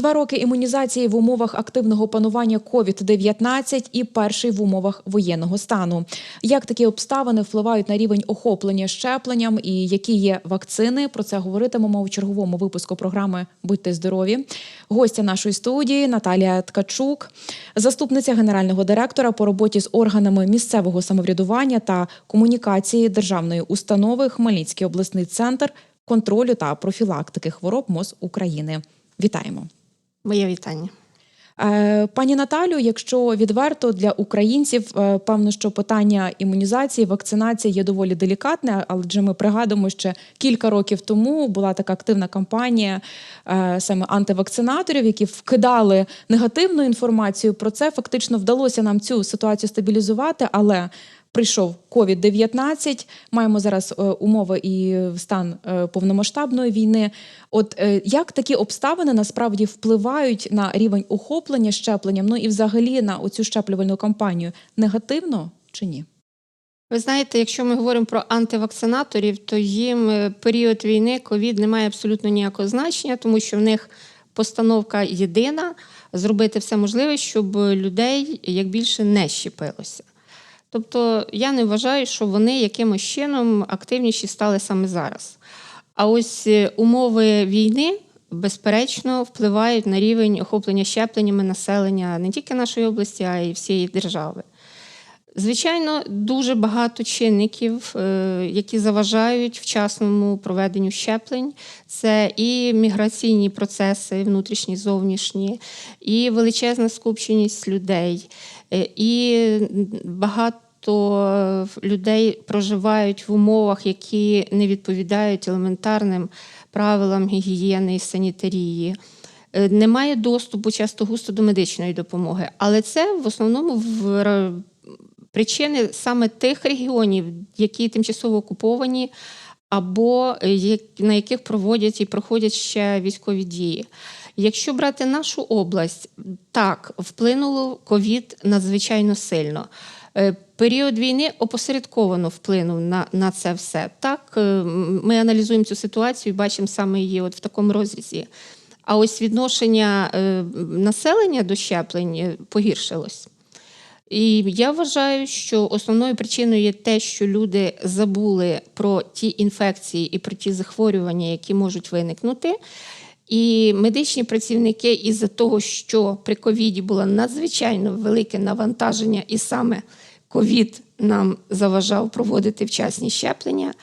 Два роки імунізації в умовах активного панування COVID-19 і перший в умовах воєнного стану. Як такі обставини впливають на рівень охоплення щепленням і які є вакцини? Про це говоритимемо у черговому випуску програми Будьте здорові. Гостя нашої студії Наталія Ткачук, заступниця генерального директора по роботі з органами місцевого самоврядування та комунікації державної установи Хмельницький обласний центр контролю та профілактики хвороб МОЗ України. Вітаємо. Моє вітання. Е, Пані Наталю, якщо відверто для українців, е, певно, що питання імунізації, вакцинації є доволі делікатне, адже ми пригадуємо, що кілька років тому була така активна кампанія е, саме антивакцинаторів, які вкидали негативну інформацію. Про це фактично вдалося нам цю ситуацію стабілізувати, але Прийшов COVID-19, маємо зараз е, умови і стан е, повномасштабної війни. От е, як такі обставини насправді впливають на рівень охоплення щепленням, ну і взагалі на оцю щеплювальну кампанію негативно чи ні? Ви знаєте, якщо ми говоримо про антивакцинаторів, то їм період війни ковід не має абсолютно ніякого значення, тому що в них постановка єдина зробити все можливе, щоб людей як більше не щепилося. Тобто я не вважаю, що вони якимось чином активніші стали саме зараз. А ось е, умови війни, безперечно, впливають на рівень охоплення щепленнями населення не тільки нашої області, а й всієї держави. Звичайно, дуже багато чинників, е, які заважають вчасному проведенню щеплень. Це і міграційні процеси, внутрішні, зовнішні, і величезна скупченість людей, е, і багато людей проживають в умовах, які не відповідають елементарним правилам гігієни і санітарії. Е, Немає доступу часто густо до медичної допомоги, але це в основному в причини саме тих регіонів, які тимчасово окуповані, або е, на яких проводять і проходять ще військові дії. Якщо брати нашу область, так, вплинуло ковід надзвичайно сильно. Е, Період війни опосередковано вплинув на, на це все. Так, е, ми аналізуємо цю ситуацію і бачимо саме її от в такому розрізі. А ось відношення населення до щеплень погіршилось. І я вважаю, що основною причиною є те, що люди забули про ті інфекції і про ті захворювання, які можуть виникнути. І медичні працівники, із-за того, що при ковіді було надзвичайно велике навантаження, і саме ковід нам заважав проводити вчасні щеплення,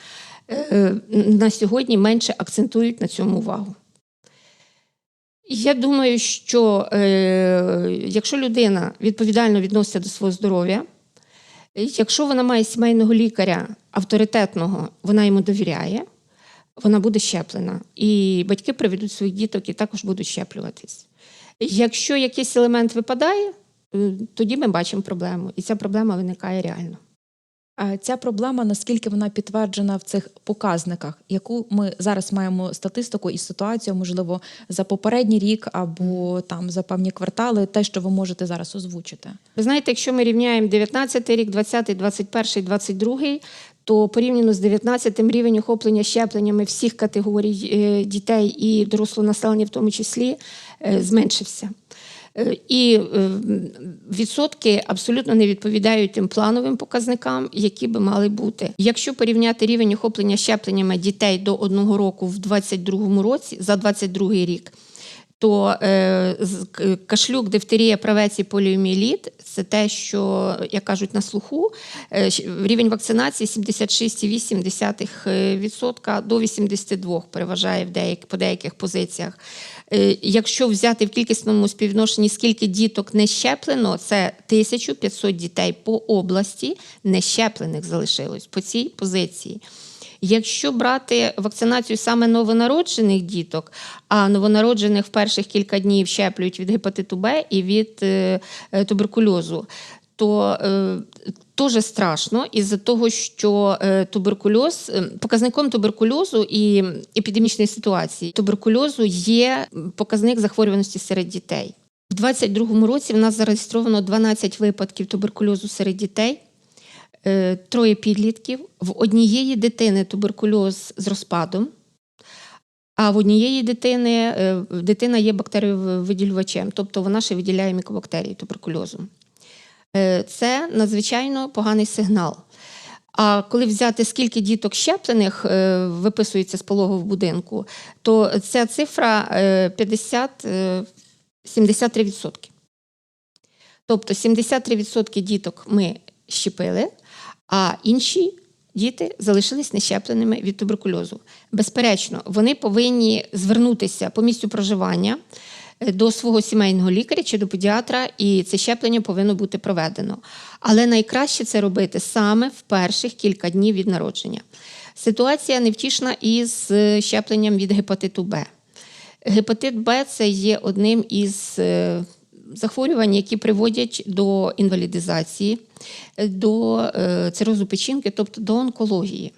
е, на сьогодні менше акцентують на цьому увагу. Я думаю, що е, якщо людина відповідально відноситься до свого здоров'я, якщо вона має сімейного лікаря авторитетного, вона йому довіряє, вона буде щеплена. І батьки приведуть своїх діток і також будуть щеплюватись. Якщо якийсь елемент випадає, е, тоді ми бачимо проблему, і ця проблема виникає реально. Ця проблема наскільки вона підтверджена в цих показниках, яку ми зараз маємо статистику і ситуацію, можливо, за попередній рік або там за певні квартали, те, що ви можете зараз озвучити. Ви знаєте, якщо ми рівняємо 19 рік, 20, 21, 22, то порівняно з 19 рівень охоплення щепленнями всіх категорій е, дітей і дорослого населення, в тому числі, е, зменшився. Е, І е, відсотки абсолютно не відповідають тим плановим показникам, які би мали бути. Якщо порівняти рівень охоплення щепленнями дітей до одного року в 2022 році за 2022 рік, то е, кашлюк, дифтерія, правець і поліоміеліт – це те, що, як кажуть, на слуху. Рівень вакцинації 76,8% до 82% переважає в деяк, по деяких позиціях. Е, Якщо взяти в кількісному співвідношенні, скільки діток не щеплено, це 1500 дітей по області нещеплених залишилось по цій позиції. Якщо брати вакцинацію саме новонароджених діток, а новонароджених в перших кілька днів щеплюють від гепатиту Б і від е, е, туберкульозу, то дуже страшно із-за того, що е, туберкульоз е, показником туберкульозу і епідемічної ситуації туберкульозу є показник захворюваності серед дітей. У 2022 році в нас зареєстровано 12 випадків туберкульозу серед дітей. Е, троє підлітків, в однієї дитини туберкульоз з розпадом, А в однієї дитини е, дитина є бактеріовиділювачем, тобто вона ще виділяє мікобактерії туберкульозу. Е, Це надзвичайно поганий сигнал. А коли взяти скільки діток щеплених е, виписується з пологового будинку, то ця цифра е, 50, е, 73%. Тобто 73% діток ми щепили, а інші діти залишились нещепленими від туберкульозу. Безперечно, вони повинні звернутися по місцю проживання до свого сімейного лікаря чи до педіатра, і це щеплення повинно бути проведено. Але найкраще це робити саме в перших кілька днів від народження. Ситуація невтішна із е, щепленням від гепатиту Б. Гепатит Б це є одним із е, захворювань, які приводять до інвалідизації, е, до цирозу печінки, тобто до онкології.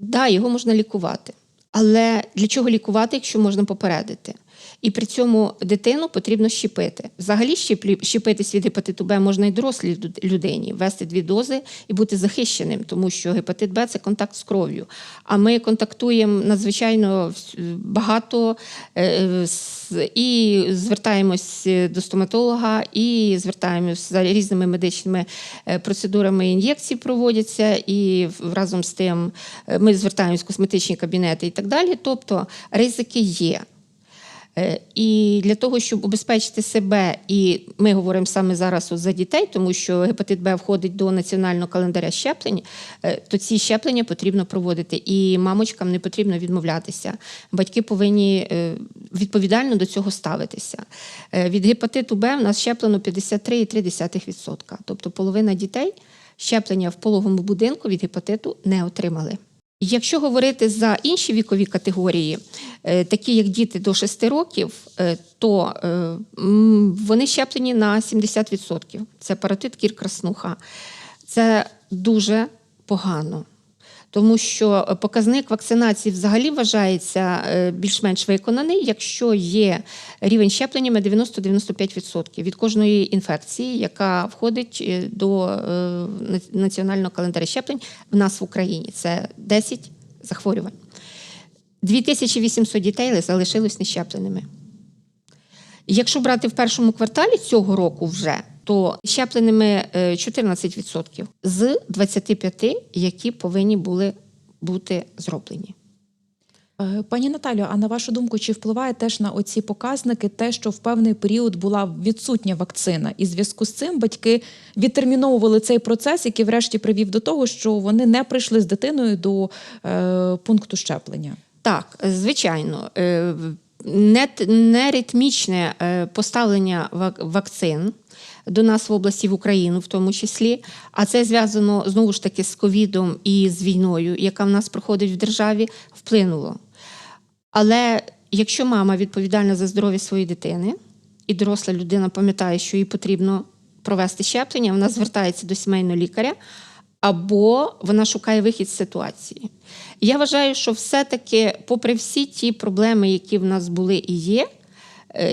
Да, його можна лікувати. Але для чого лікувати, якщо можна попередити? І при цьому дитину потрібно щепити. Взагалі щепитись від гепатиту Б можна і дорослій людині, ввести дві дози і бути захищеним, тому що гепатит Б це контакт з кров'ю. А ми контактуємо надзвичайно багато е, і звертаємось до стоматолога, і звертаємось за різними медичними е, процедурами. Ін'єкції проводяться, і разом з тим е, ми звертаємось в косметичні кабінети і так далі. Тобто ризики є. Е, І для того, щоб убезпечити себе, і ми говоримо саме зараз за дітей, тому що гепатит Б входить до національного календаря щеплень, е, то ці щеплення потрібно проводити, і мамочкам не потрібно відмовлятися. Батьки повинні е, відповідально до цього ставитися. Від гепатиту Б в нас щеплено 53,3%. Тобто половина дітей щеплення в пологовому будинку від гепатиту не отримали. Якщо говорити за інші вікові категорії, е, такі як діти до 6 років, е, то е, вони щеплені на 70%. Це паротит кір краснуха. Це дуже погано. Тому що е, показник вакцинації взагалі вважається е, більш-менш виконаний, якщо є рівень щеплення 90-95% від кожної інфекції, яка входить е, до національного календаря щеплень в нас в Україні. Це 10 захворювань. 2800 дітей залишилось нещепленими. Якщо брати в першому кварталі цього року вже, то щепленими е, 14% з 25, які повинні були бути зроблені. Е, Пані Наталю, а на вашу думку, чи впливає теж на оці показники те, що в певний період була відсутня вакцина, і в зв'язку з цим батьки відтерміновували цей процес, який врешті привів до того, що вони не прийшли з дитиною до е, пункту щеплення? Так, звичайно, е, не, не ритмічне е, поставлення вак- вакцин до нас в області в Україну, в тому числі, а це зв'язано знову ж таки з ковідом і з війною, яка в нас проходить в державі, вплинуло. Але якщо мама відповідальна за здоров'я своєї дитини, і доросла людина пам'ятає, що їй потрібно провести щеплення, вона звертається до сімейного лікаря, або вона шукає вихід з ситуації. Я вважаю, що все-таки, попри всі ті проблеми, які в нас були і є,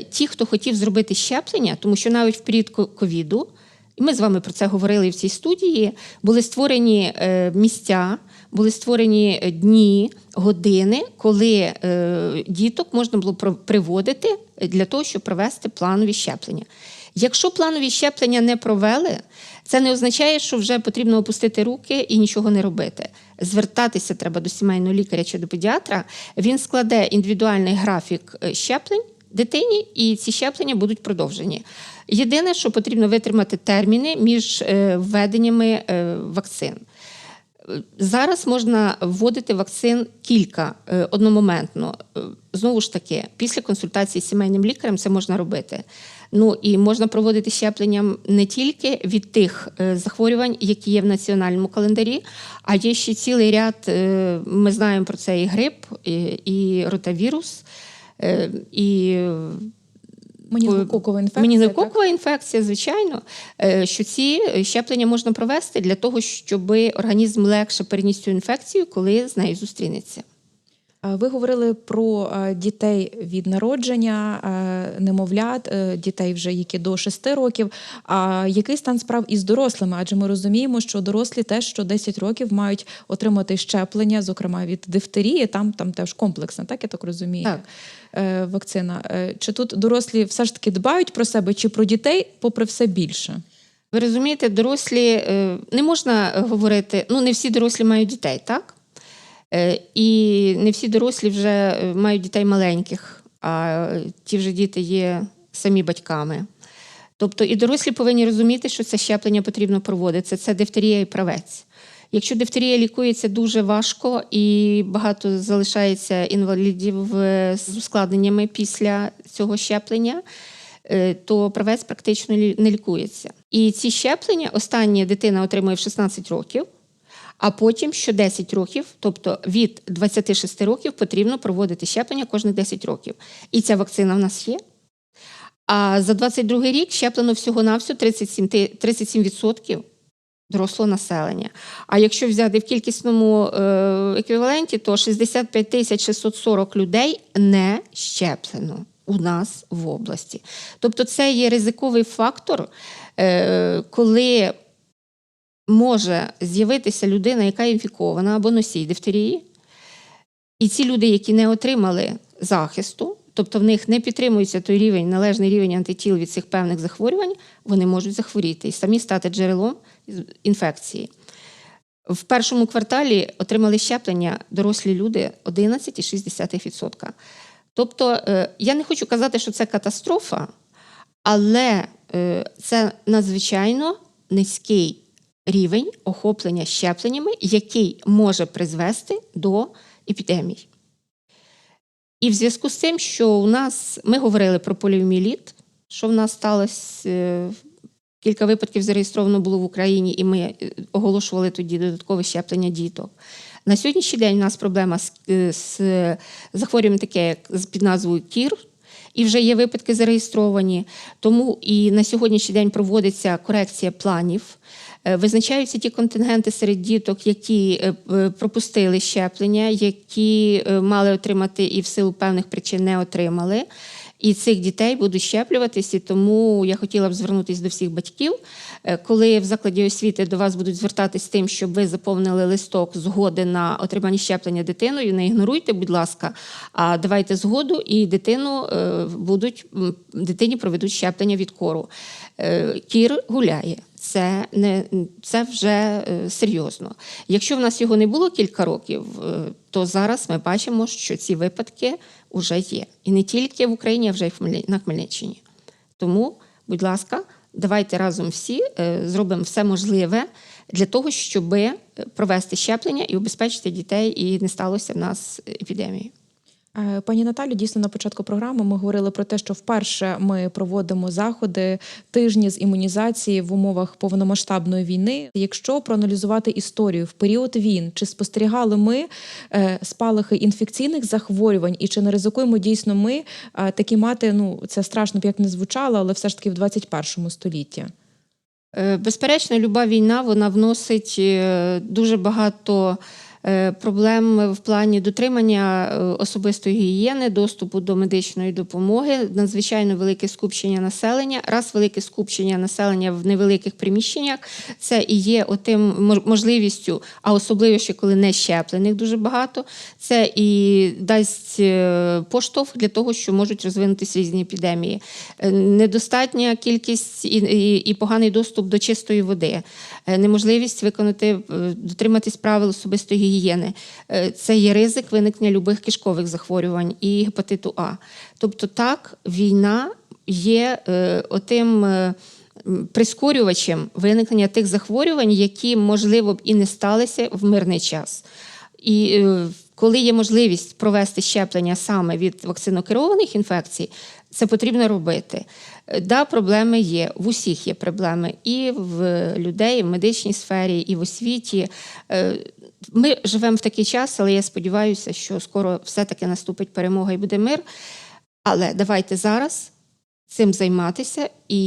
ті, хто хотів зробити щеплення, тому що навіть в період ковіду, і ми з вами про це говорили в цій студії, були створені е, місця, були створені е, дні, години, коли е, діток можна було приводити для того, щоб провести планові щеплення. Якщо планові щеплення не провели, це не означає, що вже потрібно опустити руки і нічого не робити. Звертатися треба до сімейного лікаря чи до педіатра. Він складе індивідуальний графік е, щеплень дитині, і ці щеплення будуть продовжені. Єдине, що потрібно витримати терміни між е, введеннями е, вакцин. Зараз можна вводити вакцин кілька е, одномоментно. Знову ж таки, після консультації з сімейним лікарем це можна робити. Ну і можна проводити щеплення не тільки від тих захворювань, які є в національному календарі, а є ще цілий ряд. Ми знаємо про це і грип, і, ротавірус, і Менінгококова інфекція. Менінгококова інфекція, звичайно, е, що ці щеплення можна провести для того, щоб організм легше переніс цю інфекцію, коли з нею зустрінеться. Е, Ви говорили про е, дітей від народження, е, немовлят, дітей вже які до 6 років. А який стан справ із дорослими? Адже ми розуміємо, що дорослі теж що 10 років мають отримати щеплення, зокрема від дифтерії. Там там теж комплексна, так я так розумію. Так. Вакцина. Чи тут дорослі все ж таки дбають про себе, чи про дітей, попри все більше? Ви розумієте, дорослі не можна говорити, ну не всі дорослі мають дітей, так? Е, І не всі дорослі вже е, мають дітей маленьких, а ті вже діти є самі батьками. Тобто і дорослі повинні розуміти, що це щеплення потрібно проводити. Це дифтерія і правець. Якщо дифтерія лікується дуже важко і багато залишається інвалідів е, з ускладненнями після цього щеплення, е, то правець практично не лікується. І ці щеплення останнє дитина отримує в 16 років, а потім що 10 років, тобто від 26 років, потрібно проводити щеплення кожних 10 років. І ця вакцина в нас є. А за 22 рік щеплено всього-навсього 37, ти- 37% дорослого населення. А якщо взяти в кількісному е, еквіваленті, то 65 тисяч 640 людей не щеплено у нас в області. Тобто це є ризиковий фактор, е, коли може з'явитися людина, яка інфікована або носій дифтерії, і ці люди, які не отримали захисту, тобто в них не підтримується той рівень, належний рівень антитіл від цих певних захворювань, вони можуть захворіти і самі стати джерелом інфекції. В першому кварталі отримали щеплення дорослі люди 11,6%. Тобто, е, я не хочу казати, що це катастрофа, але е, це надзвичайно низький рівень охоплення щепленнями, який може призвести до епідемій. І в зв'язку з тим, що у нас ми говорили про поліоміеліт, що в нас сталося, е, кілька випадків зареєстровано було в Україні, і ми е, оголошували тоді додаткове щеплення діток. На сьогоднішній день у нас проблема з, е, з захворюванням таке, як під назвою КІР, і вже є випадки зареєстровані. Тому і на сьогоднішній день проводиться корекція планів. Е, Визначаються ті контингенти серед діток, які е, е, пропустили щеплення, які мали отримати і в силу певних причин не отримали. І цих дітей будуть щеплюватись, тому я хотіла б звернутися до всіх батьків. Коли в закладі освіти до вас будуть звертатись тим, щоб ви заповнили листок згоди на отримання щеплення дитиною, не ігноруйте, будь ласка, а давайте згоду, і дитину будуть дитині проведуть щеплення від кору. Кір гуляє. Це не це вже е, серйозно. Якщо в нас його не було кілька років, е, то зараз ми бачимо, що ці випадки вже є. І не тільки в Україні, а вже й на Хмельниччині. Тому, будь ласка, давайте разом всі е, зробимо все можливе для того, щоб провести щеплення і убезпечити дітей, і не сталося в нас епідемії. Е, Пані Наталю, дійсно на початку програми ми говорили про те, що вперше ми проводимо заходи тижні з імунізації в умовах повномасштабної війни. Якщо проаналізувати історію в період війн, чи спостерігали ми е, спалахи інфекційних захворювань, і чи не ризикуємо дійсно ми е, такі мати? Ну це страшно б як не звучало, але все ж таки в 21 столітті. Безперечно, люба війна вона вносить дуже багато проблем в плані дотримання е, особистої гігієни, доступу до медичної допомоги, надзвичайно велике скупчення населення. Раз велике скупчення населення в невеликих приміщеннях, це і є отим можливістю, а особливо ще коли не щеплених дуже багато, це і дасть е, поштовх для того, що можуть розвинутися різні епідемії. Е, Недостатня кількість і, і, і поганий доступ до чистої води, е, неможливість виконати, е, дотриматись правил особистої гігієни. Е, Це є ризик виникнення любих кишкових захворювань і гепатиту А. Тобто, так, війна є е, отим. е, Прискорювачем виникнення тих захворювань, які, можливо, б і не сталися в мирний час. І коли є можливість провести щеплення саме від вакцинокерованих інфекцій, це потрібно робити. Да, проблеми є. В усіх є проблеми. І в людей, і в медичній сфері, і в освіті. Ми живемо в такий час, але я сподіваюся, що скоро все-таки наступить перемога і буде мир. Але давайте зараз цим займатися. І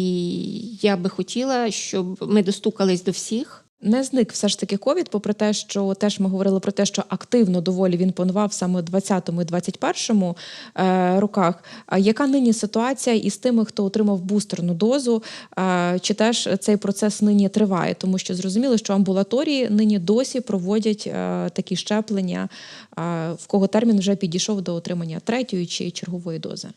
я би хотіла, щоб ми достукались до всіх. Не зник все ж таки ковід, попри те, що теж ми говорили про те, що активно доволі він панував саме у 20-му і 21-му е, роках. А яка нині ситуація із тими, хто отримав бустерну дозу? Е, чи теж цей процес нині триває? Тому що зрозуміло, що амбулаторії нині досі проводять е, такі щеплення, е, в кого термін вже підійшов до отримання третьої чи чергової дози.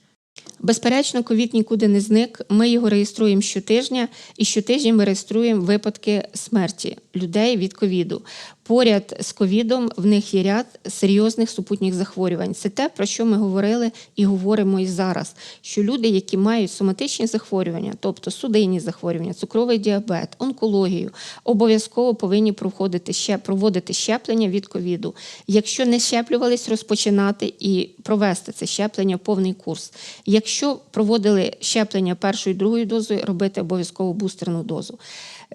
Безперечно, ковід нікуди не зник. Ми його реєструємо щотижня, і щотижня ми реєструємо випадки смерті людей від ковіду. Поряд з ковідом в них є ряд серйозних супутніх захворювань. Це те, про що ми говорили і говоримо і зараз. Що люди, які мають соматичні захворювання, тобто судинні захворювання, цукровий діабет, онкологію, обов'язково повинні проходити ще проводити щеплення від ковіду. Якщо не щеплювались, розпочинати і провести це щеплення повний курс. Якщо проводили щеплення першою і другою дозою, робити обов'язково бустерну дозу.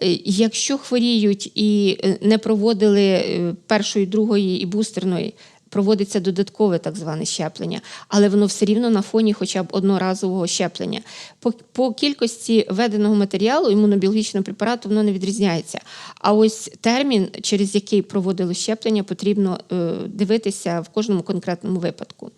Е, Якщо хворіють і е, не проводили е, першої, другої і бустерної, проводиться додаткове так зване щеплення, але воно все рівно на фоні хоча б одноразового щеплення. По, по кількості введеного матеріалу імунобіологічного препарату воно не відрізняється. А ось термін, через який проводили щеплення, потрібно дивитися в кожному конкретному випадку.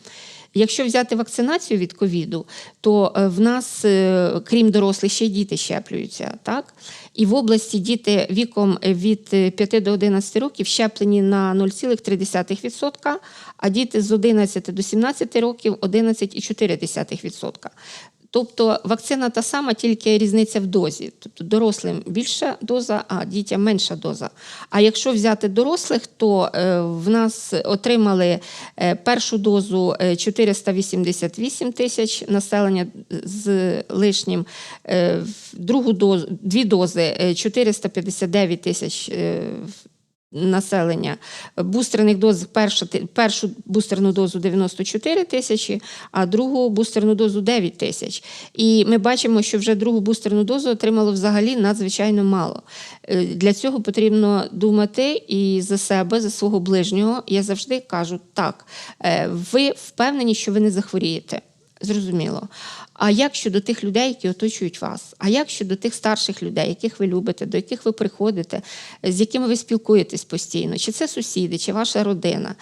Якщо взяти вакцинацію від ковіду, то е, в нас, е, крім дорослих, ще й діти щеплюються. Так? І в області діти віком від е, 5 до 11 років щеплені на 0,3%, а діти з 11 до 17 років 11,4%. Тобто вакцина та сама, тільки різниця в дозі. Тобто дорослим більша доза, а дітям менша доза. А якщо взяти дорослих, то е, в нас отримали е, першу дозу е, 488 тисяч населення з лишнім, е, другу дозу, дві дози е, 459 тисяч. Населення бустерних доз першу, першу бустерну дозу 94 тисячі, а другу бустерну дозу 9 тисяч. І ми бачимо, що вже другу бустерну дозу отримало взагалі надзвичайно мало. Е, Для цього потрібно думати і за себе, за свого ближнього. Я завжди кажу: так, е, ви впевнені, що ви не захворієте. Зрозуміло. А як щодо тих людей, які оточують вас? А як щодо тих старших людей, яких ви любите, до яких ви приходите, з якими ви спілкуєтесь постійно? Чи це сусіди, чи ваша родина?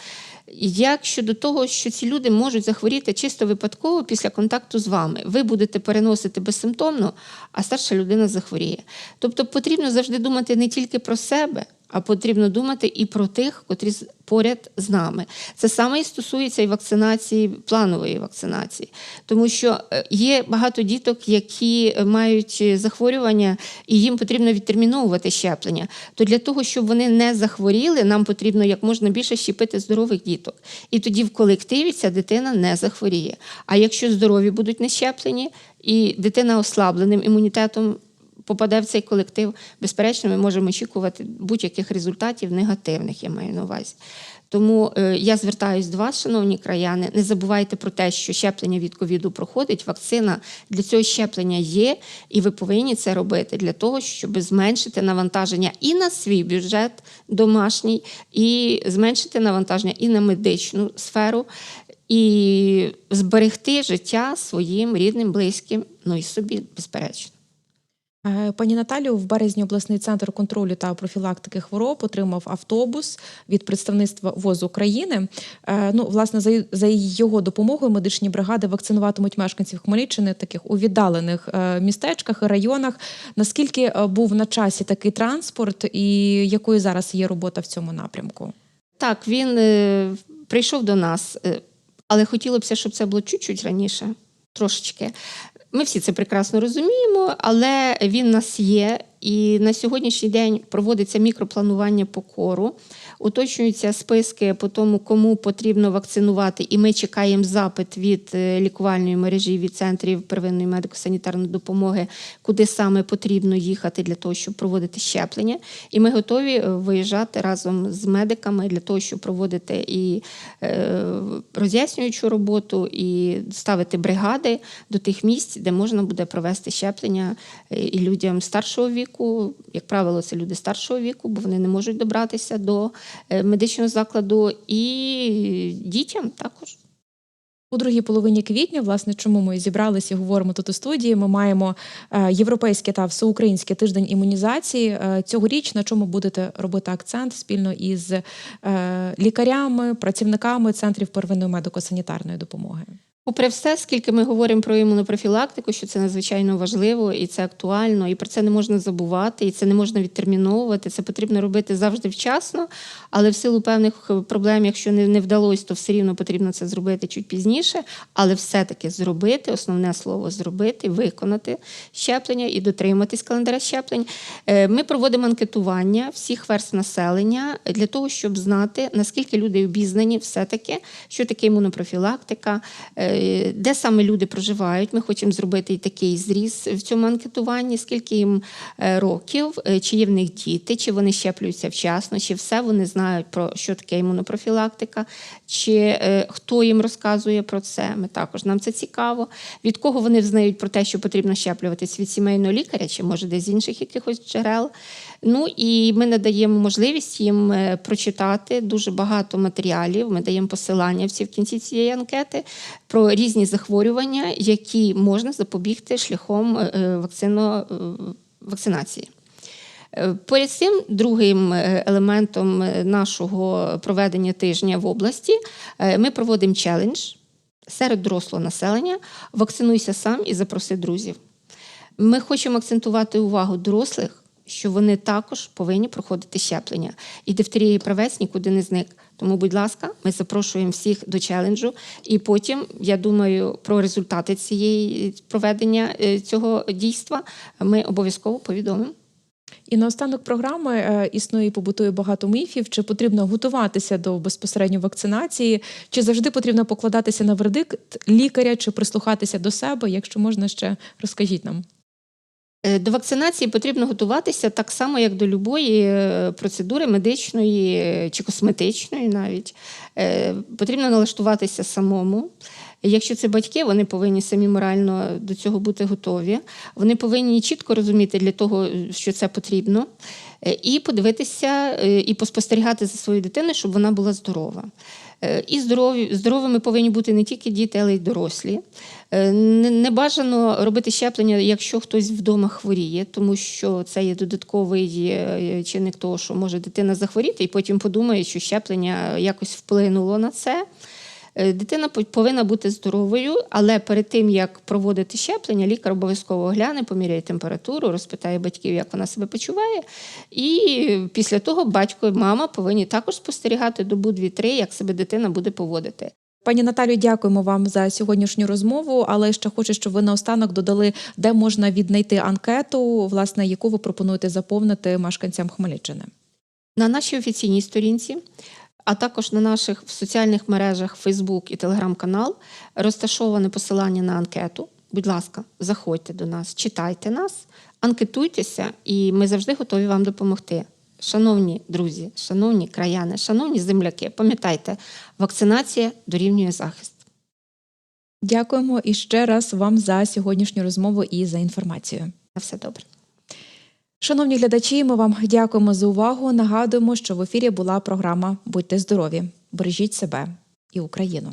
Як щодо того, що ці люди можуть захворіти чисто випадково після контакту з вами, ви будете переносити безсимптомно, а старша людина захворіє. Тобто потрібно завжди думати не тільки про себе, а потрібно думати і про тих, котрі поряд з нами. Це саме і стосується і вакцинації, планової вакцинації, тому що е, є багато діток, які е, мають е, захворювання, і їм потрібно відтерміновувати щеплення. То для того, щоб вони не захворіли, нам потрібно як можна більше щепити здорових діток. І тоді в колективі ця дитина не захворіє. А якщо здорові будуть не щеплені, і дитина ослабленим імунітетом попаде в цей колектив, безперечно, ми можемо очікувати будь-яких результатів негативних, я маю на увазі. Тому е, я звертаюся до вас, шановні краяни. Не забувайте про те, що щеплення від ковіду проходить. Вакцина для цього щеплення є, і ви повинні це робити для того, щоб зменшити навантаження і на свій бюджет домашній, і зменшити навантаження і на медичну сферу, і зберегти життя своїм рідним, близьким, ну і собі, безперечно. Е, Пані Наталію, в березні обласний центр контролю та профілактики хвороб отримав автобус від представництва ВОЗ України. Е, Ну, власне, за, його допомогою медичні бригади вакцинуватимуть мешканців Хмельниччини таких у віддалених е, містечках і районах. Наскільки був на часі такий транспорт, і якою зараз є робота в цьому напрямку? Так, він прийшов до нас, але хотілося б, щоб це було чуть-чуть раніше, трошечки. Ми всі це прекрасно розуміємо, але він нас є. І на сьогоднішній день проводиться мікропланування по кору, уточнюються списки по тому, кому потрібно вакцинувати, і ми чекаємо запит від е, лікувальної мережі, від центрів первинної медико-санітарної допомоги, куди саме потрібно їхати для того, щоб проводити щеплення. І ми готові е, виїжджати разом з медиками для того, щоб проводити і е, роз'яснюючу роботу, і ставити бригади до тих місць, де можна буде провести щеплення і людям старшого віку. Як правило, це люди старшого віку, бо вони не можуть добратися до медичного закладу, і дітям також. У другій половині квітня, власне, чому ми зібралися і говоримо тут у студії. Ми маємо е, європейський та всеукраїнський тиждень імунізації. Е, Цьогоріч на чому будете робити акцент спільно із е, лікарями, працівниками центрів первинної медико-санітарної допомоги. Попри все, скільки ми говоримо про імунопрофілактику, що це надзвичайно важливо і це актуально, і про це не можна забувати, і це не можна відтерміновувати. Це потрібно робити завжди вчасно, але в силу певних проблем, якщо не, не вдалося, то все рівно потрібно це зробити чуть пізніше. Але все-таки зробити, основне слово зробити, виконати щеплення і дотриматись календаря щеплень. Е, Ми проводимо анкетування всіх верств населення для того, щоб знати, наскільки люди обізнані все-таки, що таке імунопрофілактика, е, де саме люди проживають. Ми хочемо зробити такий зріз в цьому анкетуванні, скільки їм е, років, е, чи є в них діти, чи вони щеплюються вчасно, чи все вони знають про що таке імунопрофілактика, чи е, хто їм розказує про це. Ми також нам це цікаво. Від кого вони знають про те, що потрібно щеплюватись від сімейного лікаря, чи може десь з інших якихось джерел. Ну і ми надаємо можливість їм е, прочитати дуже багато матеріалів. Ми даємо посилання всі в кінці цієї анкети про різні захворювання, які можна запобігти шляхом е, е, вакцино, вакцинації. Поряд з цим, другим елементом нашого проведення тижня в області ми проводимо челендж серед дорослого населення Вакцинуйся сам і запроси друзів. Ми хочемо акцентувати увагу дорослих, що вони також повинні проходити щеплення. І дифтерія правець нікуди не зник. Тому, будь ласка, ми запрошуємо всіх до челенджу. І потім, я думаю, про результати цієї проведення е, цього дійства ми обов'язково повідомимо. І наостанок програми е, існує і побутує багато міфів. Чи потрібно готуватися до безпосередньо вакцинації, чи завжди потрібно покладатися на вердикт лікаря, чи прислухатися до себе? Якщо можна ще розкажіть нам. Е, До вакцинації потрібно готуватися так само, як до любої е, процедури медичної чи косметичної навіть. Е, Потрібно налаштуватися самому. Якщо це батьки, вони повинні самі морально до цього бути готові. Вони повинні чітко розуміти для того, що це потрібно, і подивитися і поспостерігати за своєю дитиною, щоб вона була здорова. Е, І здорові, здоровими повинні бути не тільки діти, але й дорослі. Е, Не, бажано робити щеплення, якщо хтось вдома хворіє, тому що це є додатковий е, чинник того, що може дитина захворіти, і потім подумає, що щеплення якось вплинуло на це. Е, Дитина по- повинна бути здоровою, але перед тим як проводити щеплення, лікар обов'язково огляне, поміряє температуру, розпитає батьків, як вона себе почуває. І після того батько і мама повинні також спостерігати добу 2-3, як себе дитина буде поводити. Пані Наталю, дякуємо вам за сьогоднішню розмову. Але ще хочу, щоб ви наостанок додали, де можна віднайти анкету, власне, яку ви пропонуєте заповнити мешканцям Хмельниччини. На нашій офіційній сторінці, а також на наших соціальних мережах Facebook і Telegram-канал розташоване посилання на анкету. Будь ласка, заходьте до нас, читайте нас, анкетуйтеся, і ми завжди готові вам допомогти. Шановні друзі, шановні краяни, шановні земляки, пам'ятайте, вакцинація дорівнює захист. Дякуємо і ще раз вам за сьогоднішню розмову і за інформацію. На все добре. Шановні глядачі, ми вам дякуємо за увагу. Нагадуємо, що в ефірі була програма Будьте здорові, бережіть себе і Україну.